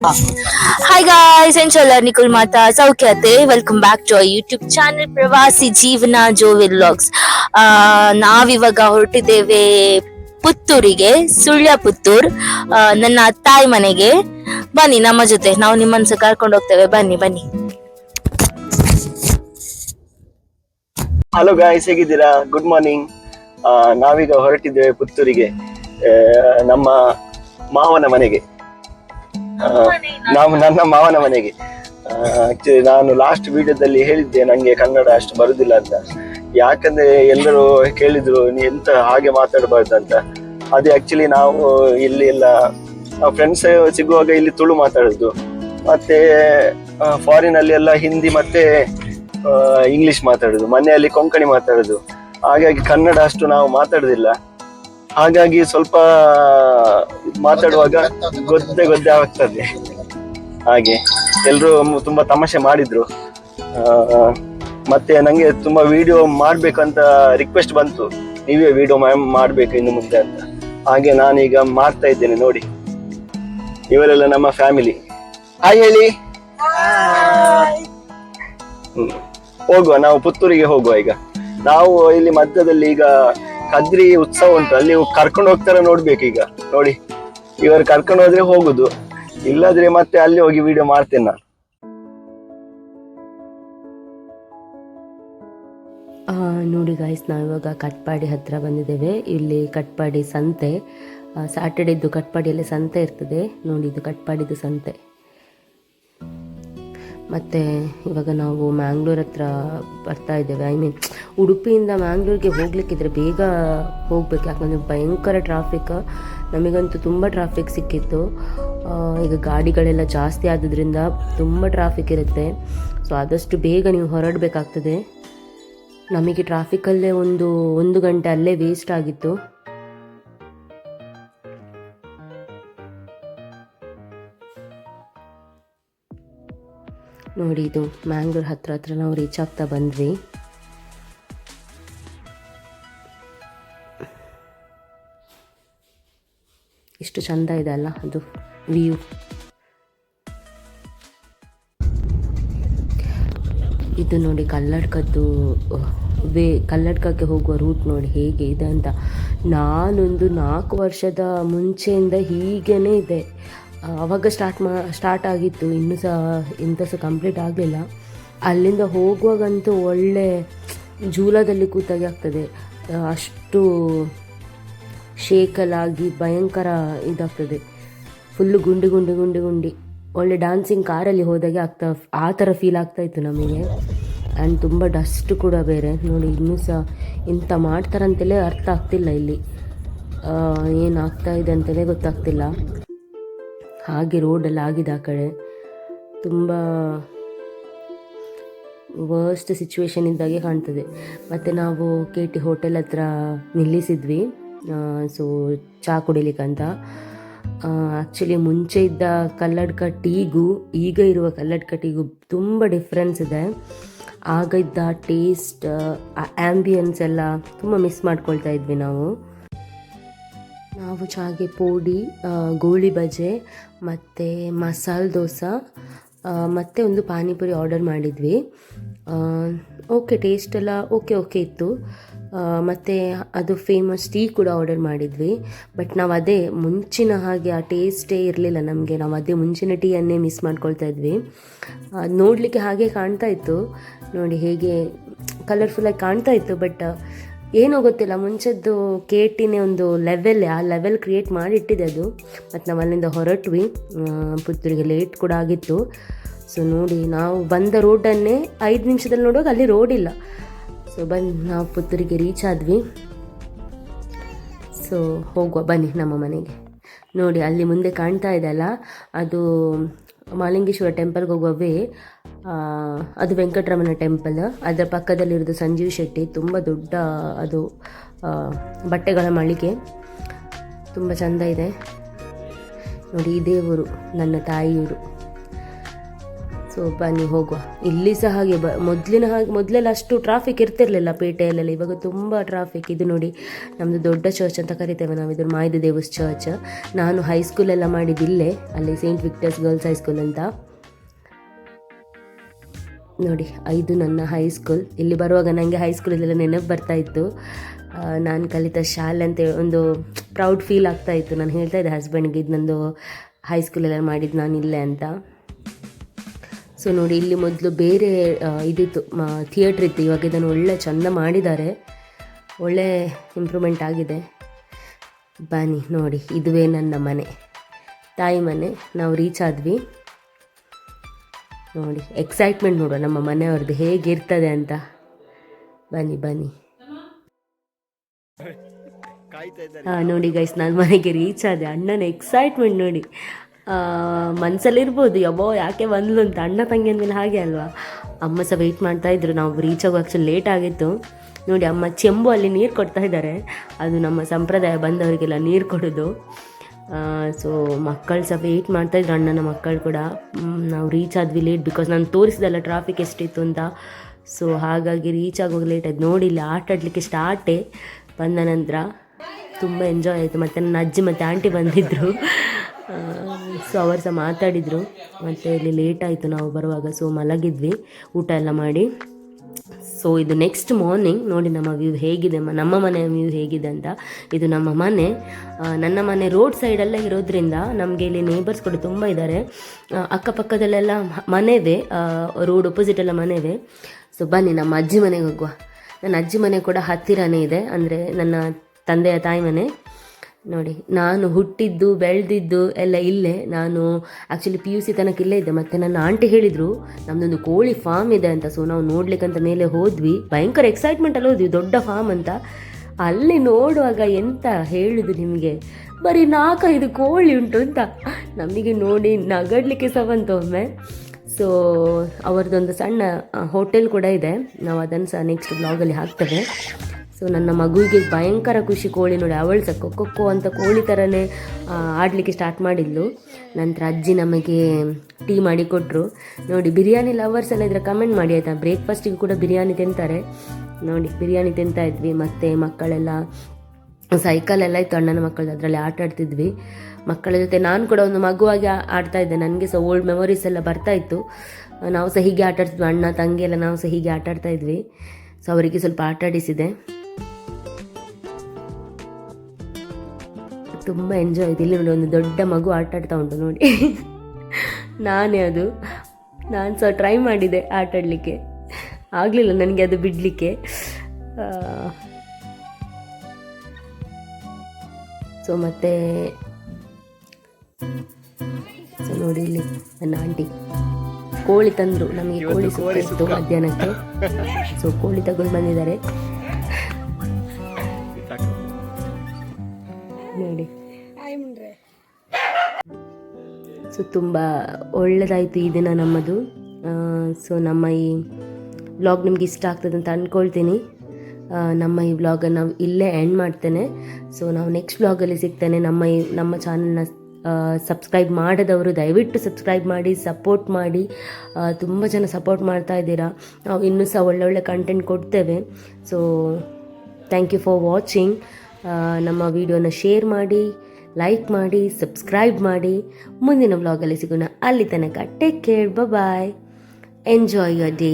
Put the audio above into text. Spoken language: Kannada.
ಹಾಯ್ ಗಾಯ್ಸ್ ಎಂಚಲ್ಲ ನಿಕುಲ್ ಮಾತಾ ಸೌಖ್ಯತೆ welcome back to YouTube channel Pravasi Jeevana Jovi vlogs ನಾವಿವಾಗ ಹೊರಟಿದ್ದೇವೆ ಪುತ್ತೂರಿಗೆ ಸುಳ್ಯ ಪುತ್ತೂರ್. ಆ, ನನ್ನ ತಾಯಿ ಮನೆಗೆ. ಬನ್ನಿ ನಮ್ಮ ಜೊತೆ. ನಾವು ನಿಮ್ಮನ್ನ ಕರ್ಕೊಂಡು ಹೋಗ್ತೇವೆ. ಬನ್ನಿ ಬನ್ನಿ. ಹಲೋ ಗಾಯ್ಸ್ ಹೇಗಿದ್ದೀರಾ? ಗುಡ್ ಮಾರ್ನಿಂಗ್ ನಾವೀಗ ಹೊರಟಿದ್ದೇವೆ ಪುತ್ತೂರಿಗೆ. ಆ, ನಮ್ಮ ಮಾವನ ಮನೆಗೆ. ನಾವು ನನ್ನ ಮಾವನ ಮನೆಗೆ. ಆಕ್ಚುಲಿ ನಾನು ಲಾಸ್ಟ್ ವಿಡಿಯೋದಲ್ಲಿ ಹೇಳಿದ್ದೆ ನನಗೆ ಕನ್ನಡ ಅಷ್ಟು ಬರುದಿಲ್ಲ ಅಂತ. ಯಾಕಂದ್ರೆ ಎಲ್ಲರೂ ಕೇಳಿದ್ರು ನೀ ಎಂತ ಹಾಗೆ ಮಾತಾಡಬಾರ್ದು ಅಂತ. ಅದೇ ಆಕ್ಚುಲಿ ನಾವು ಇಲ್ಲಿ ಎಲ್ಲ ಫ್ರೆಂಡ್ಸ್ ಸಿಗುವಾಗ ಇಲ್ಲಿ ತುಳು ಮಾತಾಡುದು. ಮತ್ತೆ ಫಾರಿನ್ ಅಲ್ಲಿ ಎಲ್ಲ ಹಿಂದಿ ಮತ್ತೆ ಇಂಗ್ಲಿಷ್ ಮಾತಾಡುದು. ಮನೆಯಲ್ಲಿ ಕೊಂಕಣಿ ಮಾತಾಡುದು. ಹಾಗಾಗಿ ಕನ್ನಡ ಅಷ್ಟು ನಾವು ಮಾತಾಡುದಿಲ್ಲ. ಹಾಗಾಗಿ ಸ್ವಲ್ಪ ಮಾತಾಡುವಾಗ ಗೊದ್ದೆ ಗೊದ್ದೆ ಆಗ್ತದೆ. ಹಾಗೆ ಎಲ್ಲರೂ ತುಂಬಾ ತಮಾಷೆ ಮಾಡಿದ್ರು. ಮತ್ತೆ ನಂಗೆ ತುಂಬಾ ವಿಡಿಯೋ ಮಾಡ್ಬೇಕಂತ ರಿಕ್ವೆಸ್ಟ್ ಬಂತು. ನೀವೇ ವಿಡಿಯೋ ಮಾಡ್ಬೇಕು ಇನ್ನು ಮುಂದೆ ಅಂತ. ಹಾಗೆ ನಾನೀಗ ಮಾಡ್ತಾ ಇದ್ದೇನೆ ನೋಡಿ. ಇವರೆಲ್ಲ ನಮ್ಮ ಫ್ಯಾಮಿಲಿ ಹಾಯ್ ಹೇಳಿ. ಹೋಗುವ ನಾವು ಪುತ್ತೂರಿಗೆ ಹೋಗುವ ಈಗ. ನಾವು ಇಲ್ಲಿ ಮಧ್ಯದಲ್ಲಿ ಈಗ ಕದ್ರಿ ಉತ್ಸವ ಉಂಟು. ಅಲ್ಲಿ ಕರ್ಕೊಂಡು ಹೋಗ್ತಾರ ನೋಡ್ಬೇಕು ಈಗ. ನೋಡಿ, ಇವರು ಕರ್ಕೊಂಡು ಹೋದ್ರೆ ಹೋಗುದು. ಇಲ್ಲದ್ರೆ ಮತ್ತೆ ಅಲ್ಲಿ ಹೋಗಿ ವಿಡಿಯೋ ಮಾಡ್ತೇನೆ ನಾನು. ನೋಡಿ ಗಾಯ್ಸ್ ನಾವಿವಾಗ ಕಟ್ಪಾಡಿ ಹತ್ರ ಬಂದಿದ್ದೇವೆ. ಇಲ್ಲಿ ಕಟ್ಪಾಡಿ ಸಂತೆ ಸ್ಯಾಟರ್ಡೇದ್ದು ಕಟ್ಪಾಡಿಯಲ್ಲಿ ಸಂತೆ ಇರ್ತದೆ. ನೋಡಿ, ಇದು ಕಟ್ಪಾಡಿದು ಸಂತೆ. ಮತ್ತು ಇವಾಗ ನಾವು ಮ್ಯಾಂಗ್ಳೂರ್ ಹತ್ರ ಬರ್ತಾ ಇದ್ದೇವೆ. ಐ ಮೀನ್ ಉಡುಪಿಯಿಂದ ಮ್ಯಾಂಗ್ಳೂರಿಗೆ ಹೋಗ್ಲಿಕ್ಕಿದ್ರೆ ಬೇಗ ಹೋಗ್ಬೇಕು. ಯಾಕಂದರೆ ಭಯಂಕರ ಟ್ರಾಫಿಕ್ ನಮಗಂತೂ ತುಂಬ ಟ್ರಾಫಿಕ್ ಸಿಕ್ಕಿತ್ತು. ಈಗ ಗಾಡಿಗಳೆಲ್ಲ ಜಾಸ್ತಿ ಆದ್ದರಿಂದ ತುಂಬ ಟ್ರಾಫಿಕ್ ಇರುತ್ತೆ. ಸೊ ಆದಷ್ಟು ಬೇಗ ನೀವು ಹೊರಡಬೇಕಾಗ್ತದೆ. ನಮಗೆ ಟ್ರಾಫಿಕಲ್ಲೇ ಒಂದು ಒಂದು ಗಂಟೆ ಅಲ್ಲೇ ವೇಸ್ಟ್ ಆಗಿತ್ತು. ನೋಡಿ, ಇದು ಮ್ಯಾಂಗ್ಳೂರ್ ಹತ್ರ ಹತ್ರ ನಾವು ರೀಚ್ ಆಗ್ತಾ ಬಂದ್ವಿ. ಇಷ್ಟು ಚಂದ ಇದೆ ಅಲ್ಲ, ಅದು ವ್ಯೂ ಇದು ನೋಡಿ ಕಲ್ಲಡ್ಕದ್ದು, ವೇ, ಕಲ್ಲಡ್ಕಕ್ಕೆ ಹೋಗುವ ರೂಟ್ ನೋಡಿ ಹೇಗೆ ಇದೆ ಅಂತ. ನಾನೊಂದು ನಾಲ್ಕು ವರ್ಷದ ಮುಂಚೆಯಿಂದ ಹೀಗೇ ಇದೆ. ಆ, ಅವಾಗ ಸ್ಟಾರ್ಟ್ ಮಾ ಸ್ಟಾರ್ಟ್ ಆಗಿತ್ತು. ಇನ್ನೂ ಸಹ ಇಂಥ ಸಹ ಕಂಪ್ಲೀಟ್ ಆಗಲಿಲ್ಲ. ಅಲ್ಲಿಂದ ಹೋಗುವಾಗಂತೂ ಒಳ್ಳೆ ಜೂಲದಲ್ಲಿ ಕೂತಾಗೆ ಆಗ್ತದೆ. ಅಷ್ಟು ಶೇಕಲಾಗಿ ಭಯಂಕರ ಇದಾಗ್ತದೆ. ಫುಲ್ಲು ಗುಂಡಿ ಗುಂಡಿ ಗುಂಡಿ ಗುಂಡಿ. ಒಳ್ಳೆ ಡ್ಯಾನ್ಸಿಂಗ್ ಕಾರಲ್ಲಿ ಹೋದಾಗೆ ಆಗ್ತಾ ಆ ಥರ ಫೀಲ್ ಆಗ್ತಾ ಇತ್ತು ನಮಗೆ. ಆ್ಯಂಡ್ ತುಂಬ ಡಸ್ಟ್ ಕೂಡ ಬೇರೆ. ನೋಡಿ ಇನ್ನೂ ಸಹ ಇಂಥ ಮಾಡ್ತಾರಂತಲೇ ಅರ್ಥ ಆಗ್ತಿಲ್ಲ ಇಲ್ಲಿ. ಏನಾಗ್ತಾ ಇದೆ ಅಂತಲೇ ಗೊತ್ತಾಗ್ತಿಲ್ಲ. ಹಾಗೆ ರೋಡಲ್ಲಿ ಆಗಿದೆ ಆ ಕಡೆ. ತುಂಬ ವರ್ಸ್ಟ್ ಸಿಚುವೇಶನ್ ಇದ್ದಾಗೆ ಕಾಣ್ತದೆ. ಮತ್ತು ನಾವು ಕೆ ಟಿ ಹೋಟೆಲ್ ಹತ್ರ ನಿಲ್ಲಿಸಿದ್ವಿ. ಸೊ ಚಹಾ ಕುಡಿಲಿಕ್ಕಂತ ಆ್ಯಕ್ಚುಲಿ ಮುಂಚೆ ಇದ್ದ ಕಲ್ಲಡ್ಕ ಟೀಗೂ, ಈಗ ಇರುವ ಕಲ್ಲಡ್ಕ ಟೀಗೂ ತುಂಬ ಡಿಫ್ರೆನ್ಸ್ ಇದೆ. ಆಗ ಇದ್ದ ಟೇಸ್ಟ್ ಆ ಆ್ಯಂಬಿಯನ್ಸ್ ಎಲ್ಲ ತುಂಬ ಮಿಸ್ ಮಾಡ್ಕೊಳ್ತಾ ಇದ್ವಿ ನಾವು. ನಾವು ಚಾಗೆ ಪೋಡಿ ಗೋಳಿ ಬಜೆ, ಮತ್ತು ಮಸಾಲೆ ದೋಸೆ ಮತ್ತು ಒಂದು ಪಾನಿಪುರಿ ಆರ್ಡರ್ ಮಾಡಿದ್ವಿ. ಓಕೆ ಟೇಸ್ಟ್ ಎಲ್ಲ ಓಕೆ ಓಕೆ ಇತ್ತು. ಮತ್ತು ಅದು ಫೇಮಸ್ ಟೀ ಕೂಡ ಆರ್ಡರ್ ಮಾಡಿದ್ವಿ. ಬಟ್ ನಾವು ಅದೇ ಮುಂಚಿನ ಹಾಗೆ ಆ ಟೇಸ್ಟೇ ಇರಲಿಲ್ಲ ನಮಗೆ. ನಾವು ಅದೇ ಮುಂಚಿನ ಟೀಯನ್ನೇ ಮಿಸ್ ಮಾಡ್ಕೊಳ್ತಾ ಇದ್ವಿ. ನೋಡಲಿಕ್ಕೆ ಹಾಗೆ ಕಾಣ್ತಾ ಇತ್ತು. ನೋಡಿ, ಹೇಗೆ ಕಲರ್ಫುಲ್ಲಾಗಿ ಕಾಣ್ತಾ ಇತ್ತು ಬಟ್ ಏನೋ ಗೊತ್ತಿಲ್ಲ, ಮುಂಚೆದ್ದು ಕೆ ಟಿನೇ ಒಂದು ಲೆವೆಲ್ ಆ ಲೆವೆಲ್ ಕ್ರಿಯೇಟ್ ಮಾಡಿಟ್ಟಿದೆ ಅದು. ಮತ್ತು ನಾವು ಅಲ್ಲಿಂದ ಹೊರಟ್ವಿ. ಪುತ್ತೂರಿಗೆ ಲೇಟ್ ಕೂಡ ಆಗಿತ್ತು. ಸೊ ನೋಡಿ, ನಾವು ಬಂದ ರೋಡನ್ನೇ ಐದು ನಿಮಿಷದಲ್ಲಿ ನೋಡುವಾಗ ಅಲ್ಲಿ ರೋಡ್ ಇಲ್ಲ. ಸೊ ಬನ್ನಿ ನಾವು ಪುತ್ತೂರಿಗೆ ರೀಚ್ ಆದ್ವಿ. ಸೊ ಹೋಗುವ, ಬನ್ನಿ ನಮ್ಮ ಮನೆಗೆ. ನೋಡಿ, ಅಲ್ಲಿ ಮುಂದೆ ಕಾಣ್ತಾ ಇದೆಯಲ್ಲ ಅದು ಮಾಲಿಂಗೇಶ್ವರ ಟೆಂಪಲ್ಗೆ ಹೋಗುವ ವೇ ಅದು ವೆಂಕಟರಮಣ ಟೆಂಪಲ್. ಅದರ ಪಕ್ಕದಲ್ಲಿರೋದು ಸಂಜೀವ್ ಶೆಟ್ಟಿ. ತುಂಬ ದೊಡ್ಡ, ಅದು ಬಟ್ಟೆಗಳ ಮಳಿಗೆ. ತುಂಬ ಚೆಂದ ಇದೆ. ನೋಡಿ, ಇದೇ ಊರು, ನನ್ನ ತಾಯಿಯವರು. ಸೊ ಬನ್ನಿ, ಹೋಗುವ. ಇಲ್ಲಿ ಸಹ ಹಾಗೆ, ಬ, ಮೊದಲಿನ ಹಾಗೆ, ಮೊದಲೆಲ್ಲ ಅಷ್ಟು ಟ್ರಾಫಿಕ್ ಇರ್ತಿರ್ಲಿಲ್ಲ ಪೇಟೆಯಲ್ಲೆಲ್ಲ. ಇವಾಗ ತುಂಬ ಟ್ರಾಫಿಕ್ ಇದು ನೋಡಿ ನಮ್ಮದು ದೊಡ್ಡ ಚರ್ಚ್ ಅಂತ ಕರಿತೇವೆ ನಾವು. ಇದ್ರ ಮಾಯ್ದ ದೇವಸ್ ಚರ್ಚ್ ನಾನು ಹೈಸ್ಕೂಲೆಲ್ಲ ಮಾಡಿದ್ದಿಲ್ಲೇ ಅಲ್ಲಿ ಸೇಂಟ್ ವಿಕ್ಟರ್ಸ್ ಗರ್ಲ್ಸ್ ಹೈಸ್ಕೂಲ್ ಅಂತ. ನೋಡಿ ಇದು ನನ್ನ ಹೈಸ್ಕೂಲ್ ಇಲ್ಲಿ ಬರುವಾಗ ನನಗೆ ಹೈಸ್ಕೂಲಲ್ಲೆಲ್ಲ ನೆನಪು ಬರ್ತಾ ಇತ್ತು. ನಾನು ಕಲಿತ ಶಾಲೆ ಅಂತ ಒಂದು ಪ್ರೌಡ್ ಫೀಲ್ ಆಗ್ತಾ ಇತ್ತು. ನಾನು ಹೇಳ್ತಾ ಇದ್ದೆ ಹಸ್ಬೆಂಡ್ಗೆ ಇದು ನಂದು ಹೈಸ್ಕೂಲೆಲ್ಲ ಮಾಡಿದ್ದು ನಾನು ಇಲ್ಲೇ ಅಂತ. ಸೊ ನೋಡಿ, ಇಲ್ಲಿ ಮೊದಲು ಬೇರೆ ಇದಿತ್ತು. ಥಿಯೇಟ್ರ್ ಇತ್ತು. ಇವಾಗ ಇದನ್ನು ಒಳ್ಳೆ ಚಂದ ಮಾಡಿದ್ದಾರೆ. ಒಳ್ಳೆ ಇಂಪ್ರೂವ್ಮೆಂಟ್ ಆಗಿದೆ. ಬನ್ನಿ, ನೋಡಿ, ಇದುವೇ ನನ್ನ ಮನೆ. ತಾಯಿ ಮನೆ. ನಾವು ರೀಚ್ ಆದ್ವಿ. ನೋಡಿ ಎಕ್ಸೈಟ್ಮೆಂಟ್ ನೋಡುವ, ನಮ್ಮ ಮನೆಯವ್ರದ್ದು ಹೇಗಿರ್ತದೆ ಅಂತ. ಬನ್ನಿ ಬನ್ನಿ. ಹಾಂ, ನೋಡಿ ಗೈಸ್ ನಾನು ಮನೆಗೆ ರೀಚ್ ಆದೆ. ಅಣ್ಣನ ಎಕ್ಸೈಟ್ಮೆಂಟ್ ನೋಡಿ. ಮನಸ್ಸಲ್ಲಿರ್ಬೋದು ಯಬ್ಬೋ ಯಾಕೆ ಬಂದ್ಲು? ಅಂತ. ಅಣ್ಣ ತಂಗಿ ಅಂದಮೇಲೆ ಹಾಗೆ ಅಲ್ವಾ? ಅಮ್ಮ ಸಹ ವೆಯ್ಟ್ ಮಾಡ್ತಾ ಇದ್ರು. ನಾವು ರೀಚ್ ಆಗೋ ಆ್ಯಕ್ಚುಲಿ ಲೇಟ್ ಆಗಿತ್ತು. ನೋಡಿ, ಅಮ್ಮ, ಚೆಂಬು ಅಲ್ಲಿ ನೀರು ಕೊಡ್ತಾ ಇದ್ದಾರೆ. ಅದು ನಮ್ಮ ಸಂಪ್ರದಾಯ ಬಂದವರಿಗೆಲ್ಲ ನೀರು ಕೊಡೋದು. ಸೊ ಮಕ್ಕಳು ಸಹ ವೆಯ್ಟ್ ಮಾಡ್ತಾ ಇದ್ರು, ಅಣ್ಣನ ಮಕ್ಕಳು ಕೂಡ. ನಾವು ರೀಚ್ ಆದ್ವಿ ಲೇಟ್ ಬಿಕಾಸ್ ನಾನು ತೋರಿಸಿದಲ್ಲ ಟ್ರಾಫಿಕ್ ಎಷ್ಟಿತ್ತು ಅಂತ. ಸೊ ಹಾಗಾಗಿ ರೀಚ್ ಆಗೋಗಿ ಲೇಟ್ ಆಯ್ತು. ನೋಡಿ ಇಲ್ಲಿ ಆಟ ಆಡಲಿಕ್ಕೆ ಸ್ಟಾರ್ಟೇ ಬಂದ ನಂತರ ತುಂಬ ಎಂಜಾಯ್ ಆಯಿತು. ಮತ್ತು ನನ್ನ ಅಜ್ಜಿ ಮತ್ತು ಆಂಟಿ ಬಂದಿದ್ದರು ಸೊ ಅವರು ಸಹ ಮಾತಾಡಿದರು. ಮತ್ತು ಇಲ್ಲಿ ಲೇಟ್ ಆಯಿತು ನಾವು ಬರುವಾಗ. ಸೊ ಮಲಗಿದ್ವಿ. ಊಟ ಎಲ್ಲ ಮಾಡಿ. ಸೊ ಇದು ನೆಕ್ಸ್ಟ್ ಮಾರ್ನಿಂಗ್ ನೋಡಿ ನಮ್ಮ ವ್ಯೂ ಹೇಗಿದೆ ನಮ್ಮ ಮನೆಯ ವ್ಯೂ ಹೇಗಿದೆ ಅಂತ. ಇದು ನಮ್ಮ ಮನೆ. ನನ್ನ ಮನೆ ರೋಡ್ ಸೈಡಲ್ಲೇ ಇರೋದ್ರಿಂದ ನಮಗೆ ಇಲ್ಲಿ ನೇಬರ್ಸ್ ಕೂಡ ತುಂಬ ಇದ್ದಾರೆ ಅಕ್ಕಪಕ್ಕದಲ್ಲೆಲ್ಲ ಮನೆ ಇದೆ ರೋಡ್ ಅಪೋಸಿಟ್ ಎಲ್ಲ ಮನೆವೇ. ಸೊ ಬನ್ನಿ, ನಮ್ಮ ಅಜ್ಜಿ ಮನೆಗೆ ಹೋಗುವ. ನನ್ನ ಅಜ್ಜಿ ಮನೆ ಕೂಡ ಹತ್ತಿರನೇ ಇದೆ. ಅಂದರೆ ನನ್ನ ತಂದೆಯ ತಾಯಿ ಮನೆ. ನೋಡಿ, ನಾನು ಹುಟ್ಟಿದ್ದು, ಬೆಳೆದಿದ್ದು ಎಲ್ಲ ಇಲ್ಲೇ. ನಾನು ಆ್ಯಕ್ಚುಲಿ ಪಿ ಯು ಸಿ ತನಕ ಇಲ್ಲೇ ಇದ್ದೆ. ಮತ್ತು ನನ್ನ ಆಂಟಿ ಹೇಳಿದರು ನಮ್ಮದೊಂದು ಕೋಳಿ ಫಾರ್ಮ್ ಇದೆ ಅಂತ. ಸೊ ನಾವು ನೋಡ್ಲಿಕ್ಕಂತ ಮೇಲೆ ಹೋದ್ವಿ. ಭಯಂಕರ ಎಕ್ಸೈಟ್ಮೆಂಟಲ್ಲಿ ಹೋದ್ವಿ. ದೊಡ್ಡ ಫಾರ್ಮ್ ಅಂತ. ಅಲ್ಲಿ ನೋಡುವಾಗ ಎಂತ ಹೇಳುದು ನಿಮಗೆ? ಬರೀ ನಾಲ್ಕೈದು ಕೋಳಿ ಉಂಟು ಅಂತ. ನಮಗೆ ನೋಡಿ ನಗಡ್ಲಿಕ್ಕೆ ಸಹ ಬಂತು ಒಮ್ಮೆ. ಸೊ ಅವರದೊಂದು ಸಣ್ಣ ಹೋಟೆಲ್ ಕೂಡ ಇದೆ. ನಾವು ಅದನ್ನು ಸಹ ನೆಕ್ಸ್ಟ್ ಬ್ಲಾಗಲ್ಲಿ ಹಾಕ್ತೇವೆ. ಸೊ ನನ್ನ ಮಗುವಿಗೆ ಭಯಂಕರ ಖುಷಿ ಕೋಳಿ ನೋಡಿ, ಅವಳು ಸಹ ಕೊಕ್ಕೊ ಅಂತ ಕೋಳಿ ಥರನೇ ಆಡಲಿಕ್ಕೆ ಸ್ಟಾರ್ಟ್ ಮಾಡಿದ್ಲು. ನಂತರ ಅಜ್ಜಿ ನಮಗೆ ಟೀ ಮಾಡಿ ಕೊಟ್ಟರು ನೋಡಿ, ಬಿರಿಯಾನಿ ಲವರ್ಸ್ ಎಲ್ಲ ಇದ್ರೆ ಕಮೆಂಟ್ ಮಾಡಿ, ಆಯಿತಾ? ಬ್ರೇಕ್ಫಾಸ್ಟಿಗೆ ಕೂಡ ಬಿರಿಯಾನಿ ತಿಂತಾರೆ. ನೋಡಿ, ಬಿರಿಯಾನಿ ತಿಂತಾ ಇದ್ವಿ. ಮತ್ತು ಮಕ್ಕಳೆಲ್ಲ ಸೈಕಲ್ ಎಲ್ಲ ಇತ್ತು, ಅಣ್ಣನ ಮಕ್ಕಳದ್ದು. ಅದರಲ್ಲಿ ಆಟ ಆಡ್ತಿದ್ವಿ. ಮಕ್ಕಳ ಜೊತೆ ನಾನು ಕೂಡ ಒಂದು ಮಗುವಾಗಿ ಆಡ್ತಾ ಇದ್ದೆ. ನನಗೆ ಸಹ ಓಲ್ಡ್ ಮೆಮೊರೀಸ್ ಎಲ್ಲ ಬರ್ತಾ ಇತ್ತು. ನಾವು ಸಹ ಹೀಗೆ ಆಟಾಡ್ತಿದ್ವಿ ಅಣ್ಣ, ತಂಗಿ ಎಲ್ಲ ನಾವು ಸಹ ಹೀಗೆ ಆಟಾಡ್ತಾ ಇದ್ವಿ. ಸೊ ಅವರಿಗೆ ಸ್ವಲ್ಪ ಆಟ ತುಂಬ ಎಂಜಾಯ್ ಆಯ್ತು. ಇಲ್ಲಿ ನೋಡಿ ಒಂದು ದೊಡ್ಡ ಮಗು ಆಟ ಆಡ್ತಾ ಉಂಟು ನೋಡಿ. ನಾನೇ ಅದು. ನಾನು ಸಹ ಟ್ರೈ ಮಾಡಿದೆ ಆಟ ಆಡಲಿಕ್ಕೆ. ಆಗಲಿಲ್ಲ ನನಗೆ ಅದು ಬಿಡಲಿಕ್ಕೆ. ಸೊ ಮತ್ತೆ ಸೊ ನೋಡಿ ಇಲ್ಲಿ ನನ್ನ ಆಂಟಿ ಕೋಳಿ ತಂದರು. ನಮಗೆ ಕೋಳಿ ಸುಕ್ಕ ಇತ್ತು ಮಧ್ಯಾಹ್ನಕ್ಕೆ. ಸೊ ಕೋಳಿ ತಗೊಂಡು ಬಂದಿದ್ದಾರೆ. ನೋಡಿ. ಸೊ ತುಂಬ ಒಳ್ಳೆಯದಾಯಿತು ಈ ದಿನ ನಮ್ಮದು. ಸೊ ನಮ್ಮ ಈ ವ್ಲಾಗ್ ನಿಮ್ಗೆ ಇಷ್ಟ ಆಗ್ತದೆ ಅಂತ ಅಂದ್ಕೊಳ್ತೀನಿ ನಮ್ಮ ಈ ವ್ಲಾಗನ್ನು ನಾವು ಇಲ್ಲೇ ಎಂಡ್ ಮಾಡ್ತೇನೆ. ಸೊ ನಾವು ನೆಕ್ಸ್ಟ್ ವ್ಲಾಗಲ್ಲಿ ಸಿಗ್ತೇನೆ. ನಮ್ಮ ಈ ನಮ್ಮ ಚಾನಲ್ನ ಸಬ್ಸ್ಕ್ರೈಬ್ ಮಾಡದವರು ದಯವಿಟ್ಟು ಸಬ್ಸ್ಕ್ರೈಬ್ ಮಾಡಿ ಸಪೋರ್ಟ್ ಮಾಡಿ. ತುಂಬ ಜನ ಸಪೋರ್ಟ್ ಮಾಡ್ತಾ ಇದ್ದೀರಾ. ನಾವು ಇನ್ನೂ ಸಹ ಒಳ್ಳೊಳ್ಳೆ ಕಂಟೆಂಟ್ ಕೊಡ್ತೇವೆ. So thank you for watching ನಮ್ಮ ವಿಡಿಯೋನ ಶೇರ್ ಮಾಡಿ ಲೈಕ್ ಮಾಡಿ ಸಬ್ಸ್ಕ್ರೈಬ್ ಮಾಡಿ. ಮುಂದಿನ ವ್ಲಾಗಲ್ಲಿ ಸಿಗೋಣ. ಅಲ್ಲಿ ತನಕ take care bye enjoy your day